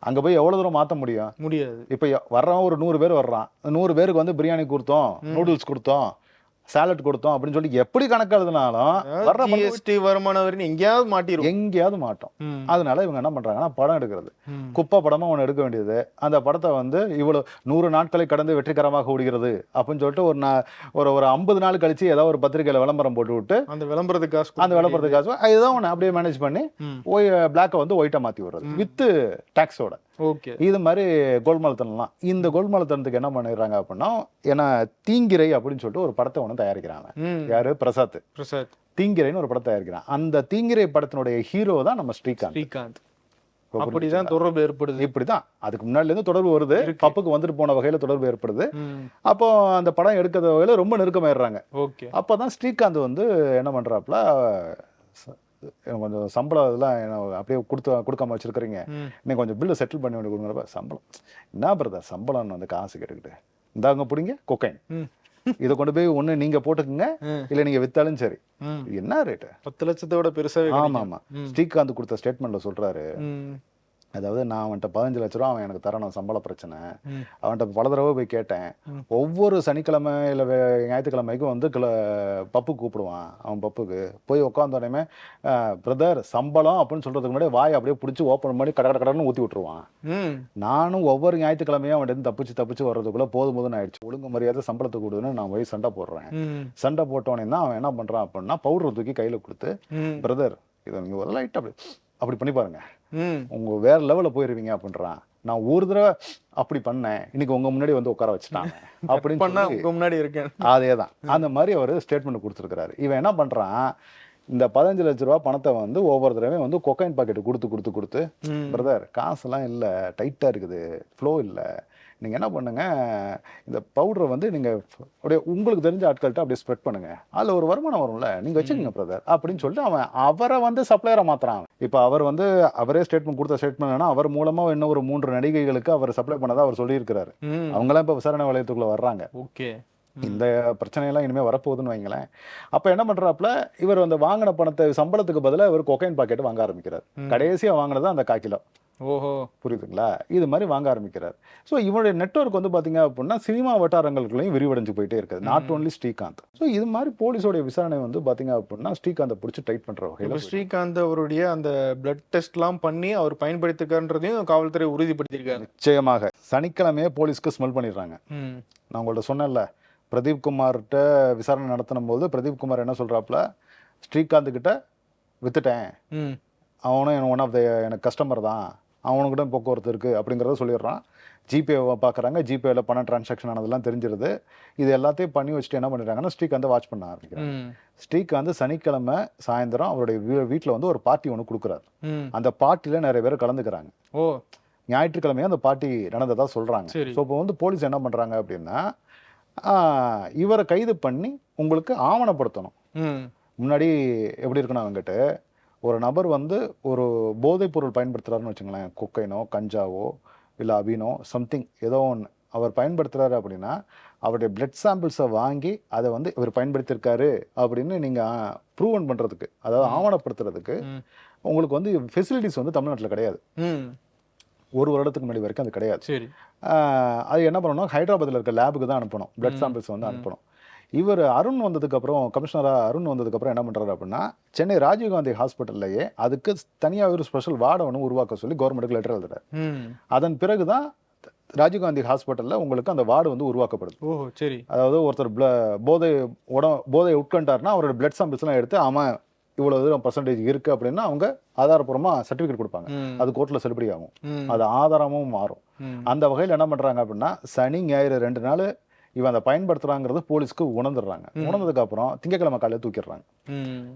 அங்க போய் எவ்வளவு தூரம் மாத்த முடியும்? முடியாது. இப்ப வர்றவன் ஒரு நூறு பேர் வர்றான். நூறு பேருக்கு வந்து பிரியாணி கொடுத்தோம் நூடுல்ஸ் கொடுத்தோம். சாலட் கொடுத்தோம் அப்படின்னு சொல்லி எப்படி கணக்கு எழுதினாலும் வர்ற ஜிஎஸ்டி வருமான வரி எங்கேயாவது மாட்டிரும். எங்கேயாவது மாட்டோம். அதனால இவங்க என்ன பண்றாங்கன்னா படம் எடுக்கிறது. குப்பை படமா ஒன்று எடுக்க வேண்டியது. அந்த படத்தை வந்து இவ்வளவு நூறு நாட்களை கடந்து வெற்றிகரமாக ஓடுகிறது அப்படின்னு சொல்லிட்டு ஒரு ஒரு ஒரு ஐம்பது நாள் கழிச்சு ஏதாவது ஒரு பத்திரிகையில விளம்பரம் போட்டு விட்டு அந்த விளம்பரத்துக்கு காசு அந்த விளம்பரத்துக்கு காசு இதுதான் ஒன்று அப்படியே மேனேஜ் பண்ணி பிளாக்கை வந்து ஒயிட்டா மாத்தி விடுறது. வித்து டாக்ஸோட ஓகே. இது மாதிரி கோல்மால்தனம்லாம் இந்த கோல்மால்தனத்துக்கு என்ன பண்ணிடுறாங்க அப்படின்னா ஏன்னா தீங்கிரை அப்படின்னு சொல்லிட்டு ஒரு படத்தை ஒன்று தயாரிக்கிறாங்க. யாரு? பிரசாத். பிரசாத். தீங்கிரைன்னு ஒரு படத்தை தயாரிக்கிறான். அந்த தீங்கிரை படத்தினுடைய ஹீரோ தான் நம்ம ஸ்ரீகாந்த். ஸ்ரீகாந்த். அப்படிதான் தொடர்பு ஏற்படுது. இப்படிதான். அதுக்கு முன்னாடில இருந்து தொடர்பு வருது. பப்புக்கு வந்துட்டு போன வகையில தொடர்பு ஏற்படுது. அப்போ அந்த படம் எடுக்கிற வகையில ரொம்ப நெருக்கமாயிடுறாங்க. ஓகே. அப்பதான் ஸ்ரீகாந்த் வந்து என்ன பண்றாப்புல ச- எனக்கு கொஞ்சம் சம்பளம் இதெல்லாம் அப்படியே கொடுத்து கொடுக்காம வச்சிருக்கிறீங்க. ம். இன்னைக்கு கொஞ்சம் பில்லு செட்டில் பண்ணி வேண்டி கொடுங்க சம்பளம். என்ன பிரதர் சம்பளம்னு வந்து காசு கேட்டுக்கிட்டு இந்தாங்க பிடிங்க கொக்கைன். இதை கொண்டு போய் ஒண்ணு நீங்க போட்டுக்குங்க. இல்ல நீங்க வித்தாலும் சரி. என்ன ரேட்டு பத்து லட்சத்தோட பெருசாவே ஆமா கிடைக்கும். ஆமா ம். ஸ்ரீகாந்த் கொடுத்த ஸ்டேட்மெண்ட்ல சொல்றாரு. ம். அதாவது நான் அவன்கிட்ட பதினஞ்சு லட்ச ரூபா அவன் எனக்கு தரணும் சம்பள பிரச்சனை. அவன்கிட்ட பல தடவை போய் கேட்டேன். ஒவ்வொரு சனிக்கிழமை இல்லை ஞாயிற்றுக்கிழமைக்கும் வந்து கிள பப்பு கூப்பிடுவான் அவன் பப்புக்கு. போய் உட்காந்த உடனே பிரதர் சம்பளம் அப்படின்னு சொல்றதுக்கு முன்னாடி வாய் அப்படியே பிடிச்சி ஓப்பன் பண்ணி கட கட கடன்னு ஊற்றி விட்டுருவான் நானும் ஒவ்வொரு ஞாயிற்றுக்கிழமையும் அவன்கிட்ட தப்பிச்சு தப்பிச்சு வர்றதுக்குள்ள போதும் போதும்னு ஆயிடுச்சு. ஒழுங்கு மரியாதை சம்பளத்தை கொடுன்னு நான் போய் சண்டை போடுறேன். சண்டை போட்டோன்னே தான் அவன் என்ன பண்றான் அப்படின்னா பவுடர் தூக்கி கையில கொடுத்து பிரதர் இதை நீங்க லைட் அப்படி அப்படி பண்ணி பாருங்க. ம் உங்க வேற லெவல்ல போயிருவீங்க அப்படின்றான். நான் ஒரு தடவை அப்படி பண்ணேன். இன்னைக்கு உங்க முன்னாடி வந்து உட்கார வச்சுட்டாங்க. அப்படின்னு பண்ணா உங்க முன்னாடி இருக்கேன். அதேதான். அந்த மாதிரி அவர் ஸ்டேட்மெண்ட் கொடுத்துருக்காரு இவன் என்ன பண்றான்? இந்த பதினஞ்சு லட்ச ரூபா பணத்தை வந்து ஒவ்வொரு தடவையும் வந்து கொக்கைன் பாக்கெட் கொடுத்து கொடுத்து கொடுத்து பிரதர் காசெல்லாம் இல்ல. டைட்டா இருக்குது. ஃப்ளோ இல்ல. நீங்க என்ன பண்ணுங்க இந்த பவுடரை வந்து நீங்க அப்படியே உங்களுக்கு தெரிஞ்ச ஆட்கள்கிட்ட அப்படியே ஸ்ப்ரெட் பண்ணுங்க. அதுல ஒரு வருமானம் வரும்ல நீங்க வச்சுக்கோங்க பிரதர் அப்படின்னு சொல்லிட்டு அவன் அவரை வந்து சப்ளையரை மாத்துறான் இப்போ அவர் வந்து அவரே ஸ்டேட்மெண்ட் கொடுத்த ஸ்டேட்மெண்ட் அவர் மூலமா இன்னும் ஒரு மூன்று நடிகைகளுக்கு அவர் சப்ளை பண்ணதா அவர் சொல்லியிருக்கிறாரு. அவங்களாம் இப்போ விசாரணை வளையத்துக்குள்ள வர்றாங்க. ஓகே. இந்த பிரச்சனையெல்லாம் இனிமே வரப்போகுதுன்னு வைங்களேன். அப்ப என்ன பண்றாப்புல இவர் அந்த வாங்கின பணத்தை சம்பளத்துக்கு பதிலா இவர் கொக்கைன் பாக்கெட் வாங்க ஆரம்பிக்கிறார். ம். கடைசியா வாங்கினது அந்த கால் கிலோ ஓஹோ. புரியுதுங்களா? இது மாதிரி வாங்க ஆரம்பிக்கிறார். ஸோ இவனுடைய நெட்வொர்க் வந்து பாத்தீங்க அப்படின்னா சினிமா வட்டாரங்களுக்குள்ளேயும் விரிவடைஞ்சு போயிட்டே இருக்குது. Not only Srikanth. ஸோ இது மாதிரி போலீஸோடைய விசாரணை வந்து பாத்தீங்க அப்படின்னா ஸ்ரீகாந்தை பிடிச்சி டைட் இப்ப வகையில் ஸ்ரீகாந்த் அவருடைய அந்த பிளட் டெஸ்ட்லாம் பண்ணி அவர் பயன்படுத்திருக்கான்றதையும் காவல்துறை உறுதிப்படுத்தியிருக்காங்க நிச்சயமாக. சனிக்கிழமையே போலீஸ்க்கு ஸ்மெல் பண்ணிடுறாங்க. நான் உங்கள்ட்ட சொன்னேன்ல பிரதீப் குமார்கிட்ட விசாரணை நடத்தின போது பிரதீப் குமார் என்ன சொல்றாப்புல ஸ்ரீகாந்த் கிட்ட வித்துட்டேன். அவனும் ஒன் ஆஃப் த எனக்கு கஸ்டமர் தான். அவனுக்கிட்ட போக்குவரத்து இருக்குது அப்படிங்கிறத சொல்லிடுறான். ஜிபே பார்க்குறாங்க ஜிபேல பணம் டிரான்சாக்ஷன் ஆனதெல்லாம் தெரிஞ்சிருது. இது எல்லாத்தையும் பண்ணி வச்சுட்டு என்ன பண்ணிடுறாங்கன்னா ஸ்ரீகாந்தை வாட்ச் பண்ண ஆரம்பிக்கிறாங்க ஸ்ரீகாந்த் சனிக்கிழமை சாயந்தரம் அவருடைய வீட்டில் வந்து ஒரு பார்ட்டி ஒன்று கொடுக்குறாரு. அந்த பார்ட்டியில் நிறைய பேர் கலந்துக்கிறாங்க. ஓ. ஞாயிற்றுக்கிழமையே அந்த பார்ட்டி நடந்ததா சொல்கிறாங்க. ஸோ இப்போ வந்து போலீஸ் என்ன பண்ணுறாங்க அப்படின்னா இவரை கைது பண்ணி உங்களுக்கு ஆவணப்படுத்தணும். முன்னாடி எப்படி இருக்குன்னா அவங்ககிட்ட ஒரு நபர் வந்து ஒரு போதைப் பொருள் பயன்படுத்துறாருன்னு வச்சுங்களேன் கொக்கைனோ கஞ்சாவோ இல்லை அபினோ சம்திங் ஏதோ ஒன்று அவர் பயன்படுத்துறாரு அப்படின்னா அவருடைய பிளட் சாம்பிள்ஸை வாங்கி அதை வந்து இவர் பயன்படுத்தியிருக்காரு அப்படின்னு நீங்கள் ப்ரூவன் பண்ணுறதுக்கு அதாவது ஆவணப்படுத்துறதுக்கு. உங்களுக்கு வந்து ஃபெசிலிட்டிஸ் வந்து தமிழ்நாட்டில் கிடையாது. ஒரு வருடத்துக்கு முன்னாடி வரைக்கும் அது கிடையாது. அது என்ன பண்ணணும்? ஹைதராபாத்தில் இருக்க லேபுக்கு தான் அனுப்பணும். பிளட் சாம்பிள்ஸ் வந்து. அனுப்பணும். இவர் அருண் வந்ததுக்கு அப்புறம் கமிஷனரா அருண் வந்ததுக்கு அப்புறம் என்ன பண்றாரு அப்படின்னா சென்னை ராஜீவ்காந்தி ஹாஸ்பிட்டல்லையே அதுக்கு தனியா ஒரு ஸ்பெஷல் வார்டை ஒன்று உருவாக்க சொல்லி கவர்மெண்ட்டுக்கு லெட்டர் எழுதுறாரு. அதன் பிறகுதான் ராஜீவ்காந்தி ஹாஸ்பிட்டல்ல உங்களுக்கு அந்த வார்டு வந்து உருவாக்கப்படுது. ஓஹோ சரி. அதாவது ஒருத்தர் போதை உடம் போதை உட்கொண்டாருன்னா அவரோட பிளட் சாம்பிள்ஸ் எல்லாம் எடுத்து அவன் இவ்வளவு தூரம் பர்சன்டேஜ் இருக்கு அப்படின்னா அவங்க ஆதாரப்பூர்வமா சர்டிஃபிகேட் கொடுப்பாங்க. அது கோர்ட்ல செல்லுபடி ஆகும் அது ஆதாரமும் மாறும். அந்த வகையில் என்ன பண்றாங்க அப்படின்னா சனி ஞாயிறு ரெண்டு நாள் இவன் அதை பயன்படுத்துறாங்கிறது போலீஸ்க்கு உணர்ந்துடுறாங்க. உணர்ந்ததுக்கு அப்புறம் திங்கக்கிழமை காலையில் தூக்கிடுறாங்க.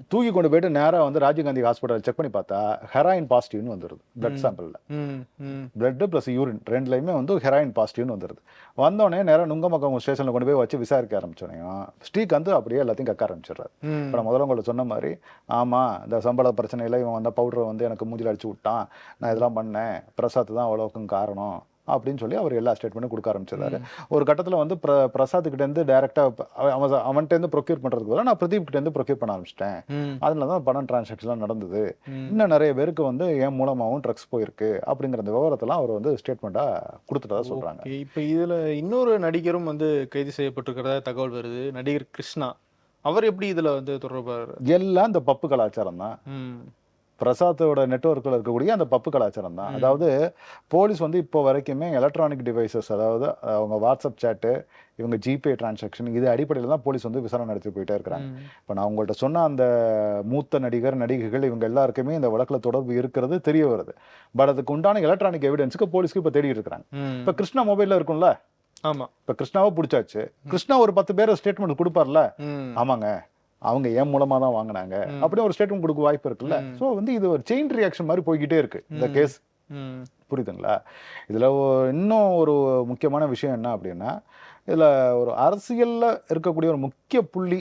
தூக்கி கொண்டு போயிட்டு நேரா வந்து ராஜீவ்காந்தி ஹாஸ்பிட்டல் செக் பண்ணி பார்த்தா ஹெராயின் பாசிட்டிவ்னு வந்துருது. பிளட். சாம்பிள்ல ம். ம். பிளட் பிளஸ் யூரின் ரெண்டுலையுமே வந்து ஹெராயின் பாசிட்டிவ்னு வந்துருது. வந்தோடனே நேரா நுங்கமக்கம் ஸ்டேஷன்ல கொண்டு போய் வச்சு விசாரிக்க ஆரம்பிச்சோனையும் ஸ்ரீகாந்த் அப்படியே எல்லாத்தையும் கக்க ஆரம்பிச்சிடுறாரு. இப்போ நான் முதல்ல உங்களை சொன்ன மாதிரி ஆமா இந்த சம்பள பிரச்சனையில இவன் வந்த பவுடரை வந்து எனக்கு மூஞ்சில அடிச்சு விட்டான். நான் இதெல்லாம் பண்ணேன். பிரசாத் தான் அவ்வளோக்கும் காரணம். அப்படின்னு சொல்லி அவர் எல்லா ஸ்டேட்மெண்ட்டும் கொடுக்க ஆரம்பிச்சிருந்தாரு ஒரு கட்டத்துல வந்து பிர பிரசாத் கிட்ட இருந்து டேரக்டா அவன் அவன்கிட்ட இருந்து ப்ரொக்யூர் பண்றதுக்கு பதிலா நான் பிரதீப் கிட்ட இருந்து ப்ரொக்யூர் பண்ண ஆரம்பிச்சிட்டேன். ம். அதனால தான் பணம் டிரான்சாக்ஷன்லாம் நடந்தது. இன்னும் நிறைய பேருக்கு வந்து என் மூலமாகவும் ட்ரக்ஸ் போயிருக்கு அப்படிங்கிற அந்த விவரத்தெல்லாம் அவர் வந்து ஸ்டேட்மெண்ட்டா கொடுத்துட்டதா சொல்றாங்க. ஓகே இப்போ இதுல இன்னொரு நடிகரும் வந்து கைது செய்யப்பட்டிருக்கிறதா தகவல் வருது. நடிகர் கிருஷ்ணா. அவர் எப்படி இதுல வந்து தொடர்பாரு? எல்லாம் இந்த பப்பு கலாச்சாரம் தான் பிரசாத்தோட நெட்வொர்க்கில் இருக்கக்கூடிய அந்த பப்பு கலாச்சாரம் தான். அதாவது போலீஸ் வந்து இப்போ வரைக்குமே எலக்ட்ரானிக் டிவைசஸ் அதாவது அவங்க வாட்ஸ்அப் சேட்டு இவங்க ஜிபே டிரான்சாக்ஷன் இது அடிப்படையில் தான் போலீஸ் வந்து விசாரணை நடத்தி போயிட்டே இருக்கிறாங்க. இப்போ நான் உங்கள்கிட்ட சொன்ன அந்த மூத்த நடிகர் நடிகைகள் இவங்க எல்லாருக்குமே இந்த வழக்கில் தொடர்பு இருக்கிறது தெரிய வருது. பட் அதுக்கு உண்டான எலக்ட்ரானிக் எவிடன்ஸுக்கு போலீஸ்க்கு இப்போ தேடிட்டு இருக்காங்க ம். இப்போ கிருஷ்ணா மொபைலில் இருக்கும்ல? ஆமா. இப்போ கிருஷ்ணாவை பிடிச்சாச்சு. கிருஷ்ணா ஒரு பத்து பேர் ஸ்டேட்மெண்ட் கொடுப்பார்ல. ஆமாங்க. அவங்க ஏன் மூலமா தான் வாங்கினாங்க ம். அப்படி ஒரு ஸ்டேட்மெண்ட் கொடுக்க வாய்ப்பு இருக்குல்ல. ஸோ வந்து இது ஒரு செயின் ரியாக்ஷன் மாதிரி போய்கிட்டே இருக்கு இந்த. கேஸ். புரியுதுங்களா இதுல இன்னும் ஒரு முக்கியமான விஷயம் என்ன அப்படின்னா இதுல ஒரு அரசியல்ல இருக்கக்கூடிய ஒரு முக்கிய புள்ளி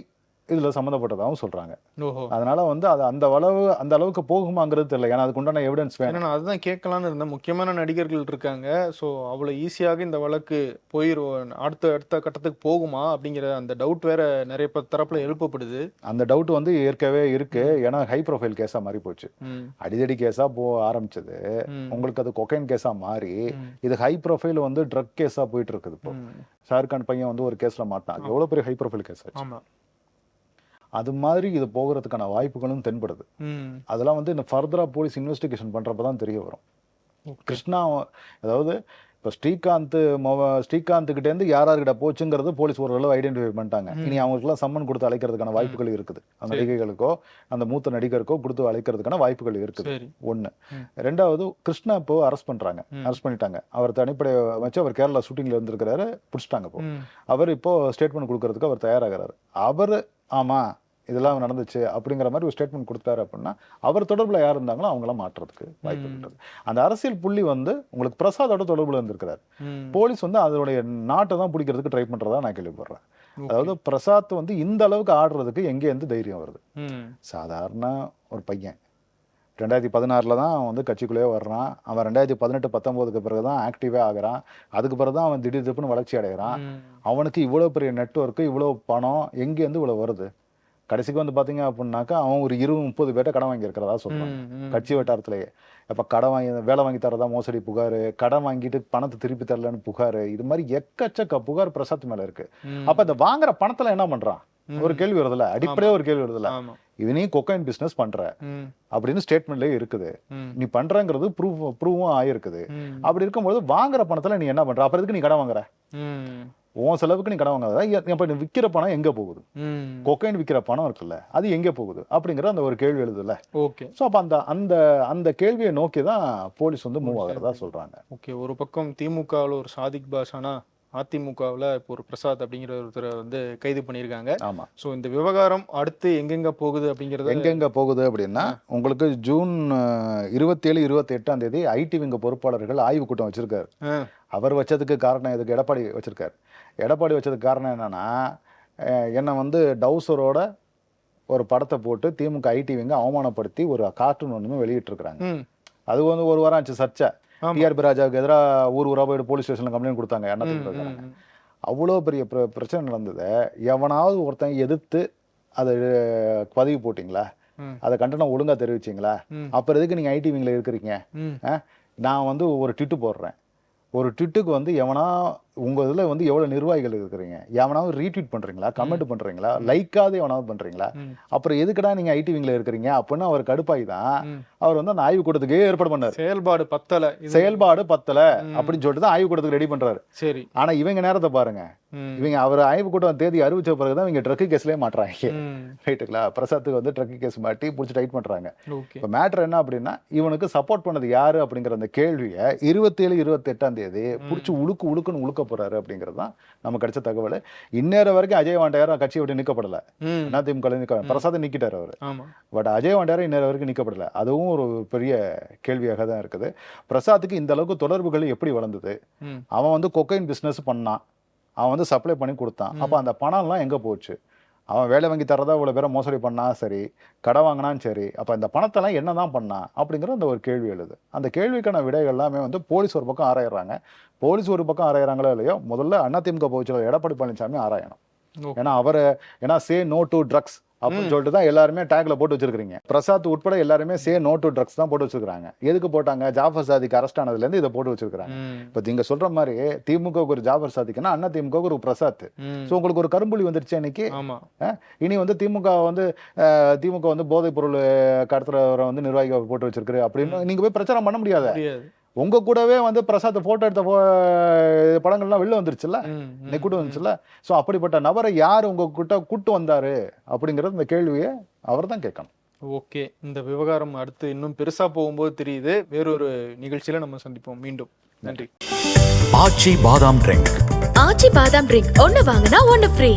இதுல சம்மந்தப்பட்டதாகவும் சொல்றாங்க. ஓஹோ. அதனால வந்து அது அந்த அளவு அந்த அளவுக்கு போகுமாங்கிறது தெரியல. ஏன்னா அதுக்கு உண்டான எவிடன்ஸ் வேணும். நான் அதுதான் கேட்கலான்னு இருந்தேன். முக்கியமான நடிகர்கள் இருக்காங்க. ஸோ அவ்வளோ ஈஸியாக இந்த வழக்கு போயிரும். அடுத்த அடுத்த கட்டத்துக்கு போகுமா அப்படிங்கிற அந்த டவுட் வேற நிறைய பேர் தரப்புல எழுப்பப்படுது. அந்த டவுட் வந்து ஏற்கவே இருக்கு. ஏன்னா ஹை ப்ரொஃபைல் கேஸா மாறி போச்சு. அடிதடி கேஸா போ ஆரம்பிச்சது. உங்களுக்கு அது கொக்கைன் கேஸா மாறி. இது ஹை ப்ரொஃபைல் வந்து ட்ரக் கேஸா போயிட்டு இருக்குது இப்போ. ம். ஷாருக் கான் பையன் வந்து ஒரு கேஸ்ல மாட்டான் எவ்வளவு பெரிய ஹை ப்ரொஃபைல் கேஸ் ஆச்சு? அது மாதிரி இது போகிறதுக்கான வாய்ப்புகளும் தென்படுது. அதெல்லாம் வந்து இந்த ஃபர்தரா போலீஸ் இன்வெஸ்டிகேஷன் பண்றப்ப தான் தெரிய வரும். கிருஷ்ணா அதாவது இப்போ ஸ்ரீகாந்த் மொ- ஸ்ரீகாந்த் கிட்ட இருந்து யார் யார்கிட்ட போச்சுங்கிறது போலீஸ் ஓரளவு ஐடென்டிஃபை பண்ணிட்டாங்க. இனி அவங்களுக்குலாம் சம்மன் கொடுத்து அழைக்கிறதுக்கான வாய்ப்புகள் இருக்குது அந்த. நடிகைகளுக்கோ அந்த மூத்த நடிகருக்கோ கொடுத்து அழைக்கிறதுக்கான வாய்ப்புகள் இருக்குது ம். ரெண்டாவது கிருஷ்ணா இப்போ அரெஸ்ட் பண்றாங்க ம். அரெஸ்ட் பண்ணிட்டாங்க அவர் தனிப்படை வச்சு அவர் கேரளா ஷூட்டிங்ல இருந்திருக்கிறாரு பிடிச்சிட்டாங்க இப்போ. அவர் இப்போ ஸ்டேட்மெண்ட் கொடுக்கறதுக்கு அவர் தயாராகிறாரு அவர் ஆமா இதெல்லாம் நடந்துச்சு அப்படிங்கிற மாதிரி ஒரு ஸ்டேட்மெண்ட் கொடுத்தாரு அப்படின்னா அவர் தொடர்புல யார் இருந்தாங்களோ அவங்களாம் மாற்றுறதுக்கு வாய்ப்பு. இருக்குது அந்த அரசியல் புள்ளி வந்து உங்களுக்கு பிரசாதோட தொடர்புல இருந்திருக்கிறார். போலீஸ் வந்து அதனுடைய நாட்டை தான் பிடிக்கிறதுக்கு ட்ரை பண்றதா நான் கேள்விப்படுறேன். அதாவது பிரசாத் வந்து இந்த அளவுக்கு ஆடுறதுக்கு எங்கே இருந்து தைரியம் வருது. சாதாரண ஒரு பையன் ரெண்டாயிரத்தி பதினாறில் தான் அவன் வந்து கட்சிக்குள்ளேயே வர்றான் அவன் ரெண்டாயிரத்தி பதினெட்டு பத்தொம்போதுக்கு பிறகு தான் ஆக்டிவே ஆகுறான் அதுக்கு பிறகு தான் அவன் திடீர் திப்புன்னு வளர்ச்சி அடைகிறான். அவனுக்கு இவ்வளோ பெரிய நெட்ஒர்க்கு இவ்வளோ பணம் எங்கேருந்து இவ்வளோ வருது கடைசிக்கு வந்து பார்த்தீங்க அப்படின்னாக்கா அவன் ஒரு இருபது முப்பது பேர்ட்ட கடன் வாங்கியிருக்கிறதா சொல்கிறான் ம். ம். கட்சி வட்டாரத்திலேயே அப்போ கடன் வாங்கி வேலை வாங்கி தரதா மோசடி புகார் கடன் வாங்கிட்டு பணத்தை திருப்பி தரலன்னு புகார் இது மாதிரி எக்கச்சக்க புகார் பிரசாத் மேல இருக்கு. அப்ப இந்த வாங்குற பணத்துல என்ன பண்றான். ஒரு கேள்வி வருதுல்ல அடிப்படையே ஒரு கேள்வி வருதுல்ல ஆமா இது நீ கொக்கைன் பிசினஸ் பண்ற. அப்படின்னு ஸ்டேட்மெண்ட்லயே இருக்குது. நீ பண்றங்கிறது ப்ரூவ் ப்ரூவும் ஆயிருக்குது. அப்படி இருக்கும்போது வாங்குற பணத்துல நீ என்ன பண்ற அப்புறம் எதுக்கு நீ கடன் வாங்குற. உன் செலவுக்கு நீ கடன் வாங்காத அப்ப நீ விக்கிற பணம் எங்க போகுது. கொக்கைன் விக்கிற பணம் இருக்குல்ல அது எங்க போகுது? அப்படிங்கிற அந்த ஒரு கேள்வி எழுதுல ஓகே. ஸோ அப்ப அந்த அந்த அந்த கேள்வியை நோக்கி தான் போலீஸ் வந்து மூவ் ஆகிறதா சொல்றாங்க. ஓகே ஒரு பக்கம் திமுகவில் ஒரு சாதிக் பாஷானா அதிமுகவில் இப்போ ஒரு பிரசாத் அப்படிங்கிற ஒருத்தரை வந்து கைது பண்ணியிருக்காங்க. ஆமா. ஸோ இந்த விவகாரம் அடுத்து எங்கெங்க போகுது அப்படிங்கறத எங்கெங்க போகுது அப்படின்னா உங்களுக்கு ஜூன் இருபத்தேழு இருபத்தி எட்டாம் தேதி ஐடி விங்க பொறுப்பாளர்கள் ஆய்வு கூட்டம் வச்சிருக்காரு அவர் வச்சதுக்கு காரணம் எதுக்கு? எடப்பாடி வச்சிருக்காரு. எடப்பாடி வச்சதுக்கு காரணம் என்னன்னா என்னை வந்து டவுசரோட ஒரு படத்தை போட்டு திமுக ஐடி விங்க அவமானப்படுத்தி ஒரு கார்ட்டூன் ஒன்றுமே வெளியிட்டிருக்கிறாங்க அது வந்து ஒரு வாரம் ஆச்சு சர்ச்சை. டிஆர்பி ராஜாவுக்கு எதிராக ஊர் ஊரா போயிட்டு போலீஸ் ஸ்டேஷன்ல கம்ப்ளைண்ட் கொடுத்தாங்க ம். அவ்வளோ பெரிய பிர- பிரச்சனை நடந்தது எவனாவது ஒருத்தன் எதிர்த்து அதை பதிவு போட்டிங்களா. அதை கண்டனம் ஒழுங்கா தெரிவிச்சிங்களா. அப்புறம் எதுக்கு நீங்க ஐடி விங்ல இருக்கிறீங்க? நான் வந்து ஒரு ட்விட்டு போடுறேன் ஒரு ட்விட்டுக்கு வந்து எவனா உங்க இதுல வந்து எவ்வளவு நிர்வாகிகள் இருக்கிறீங்க? எவனாவது ரீட்வீட் பண்றீங்களா? கமெண்ட் பண்றீங்களா? லைக்காவது எவனாவது பண்றீங்களா? ம். அப்புறம் எதுக்குடா நீங்க ஐடி விங்ல இருக்கிறீங்க? அப்படின்னு அவர் கடுப்பாகி தான். அவர் வந்து அந்த ஆய்வு கூட்டத்துக்கே ஏற்பாடு பண்ணாரு. செயல்பாடு பத்தல. செயல்பாடு பத்தல. அப்படின்னு சொல்லிட்டு தான் ஆய்வு கூட்டத்துக்கு ரெடி பண்றாரு. சரி. ஆனா இவங்க நேரத்தை பாருங்க. இவங்க அவர் ஆய்வு கூட்டம் தேதி அறிவிச்ச பிறகுதான் இவங்க ட்ரக்கு கேஸ்லயே மாட்டுறாங்க. ரைட்டுங்களா பிரசாத்துக்கு வந்து ட்ரக்கு கேஸ் மாட்டி பிடிச்சி டைட் பண்றாங்க. ஓகே. இப்போ மேட்ரு என்ன அப்படின்னா இவனுக்கு சப்போர்ட் பண்ணது யாரு அப்படிங்கிற அந்த கேள்வியை இருபத்தேழு இருபத்தி எட்டாம் தேதி பிடிச்சி உழுக்கு உழுக்குன்னு உழுக்க போறாரு அப்படிங்கிறது தான் நமக்கு கிடைச்ச தகவல். இந்நேர வரைக்கும் அஜய் வாண்டையாரும் கட்சியை விட்டு நிக்கப்படல. ம். அதிமுக நிக்க பிரசாத் நிக்கிட்டாரு அவர். பட் அஜய் வாண்டையாரும் இந்நேர வரைக்கும் நிக்கப்படல. அதுவும் ஒரு பெரிய கேள்வியாக தான் இருக்குது. பிரசாத்துக்கு இந்த அளவுக்கு தொடர்புகள் எப்படி வளர்ந்தது. அவன் வந்து கொக்கைன் பிசினஸ் பண்ணான். அவன் வந்து சப்ளை பண்ணி கொடுத்தான். அப்போ அந்த பணம்லாம் எங்க போச்சு? அவன் வேலை வாங்கி தரதா இவ்வளோ பேரை மோசடி பண்ணா சரி கடை வாங்கினான்னு சரி அப்போ இந்த பணத்தெல்லாம் என்ன தான் பண்ணான் அப்படிங்கிற அந்த ஒரு கேள்வி எழுது. அந்த கேள்விக்கான விடைகள் எல்லாமே வந்து போலீஸ் ஒரு பக்கம் ஆராயிடுறாங்க போலீஸ் ஒரு பக்கம் ஆராயிறாங்களோ இல்லையோ முதல்ல அதிமுக பொதுச்செயலாளர் எடப்பாடி பழனிசாமி ஆராயணும். ஏன்னா அவரை ஏன்னா சே நோ டு ட்ரக்ஸ் அப்படின்னு சொல்லிட்டு தான் எல்லாருமே டேக்ல போட்டு வச்சிருக்கீங்க பிரசாத் உட்பட எல்லாருமே சே நோ டு ட்ரக்ஸ் தான் போட்டு வச்சிருக்காங்க எதுக்கு போட்டாங்க? ஜாஃபர் சாதிக்கு அரெஸ்ட் ஆனதுல இருந்து இதை போட்டு வச்சிருக்காங்க இப்ப நீங்க சொல்ற மாதிரி திமுக ஒரு ஜாஃபர் சாதிக்குன்னா அண்ணா திமுக ஒரு பிரசாத். சோ உங்களுக்கு ஒரு கரும்புலி வந்துருச்சு இன்னைக்கு இனி வந்து திமுக வந்து திமுக வந்து போதைப் பொருள் கடத்துறவரை வந்து நிர்வாகிகள் போட்டு வச்சிருக்கு அப்படின்னு நீங்க போய் பிரச்சாரம் பண்ண முடியாது. உங்க கூடவே வந்து பிரசாத் போட்டோ எடுத்த படங்கள்லாம் வெளில வந்துருச்சுல்ல? இன்னைக்கு கூட்டு வந்துச்சுல்ல? சோ அப்படிப்பட்ட நபரை யார் உங்க கிட்ட கூட்டு வந்தாரு அப்படிங்கறது இந்த கேள்வியை அவர் தான் கேட்கணும். ஓகே. இந்த விவகாரம் அடுத்து இன்னும் பெருசா போகும்போது தெரியுது. வேறொரு நிகழ்ச்சியில நம்ம சந்திப்போம். மீண்டும். நன்றி. ஆச்சி பாதாம் ட்ரிங்க் ஆச்சி பாதாம் ட்ரிங்க் ஒன்னு வாங்கினா ஒன்னு ஃப்ரீ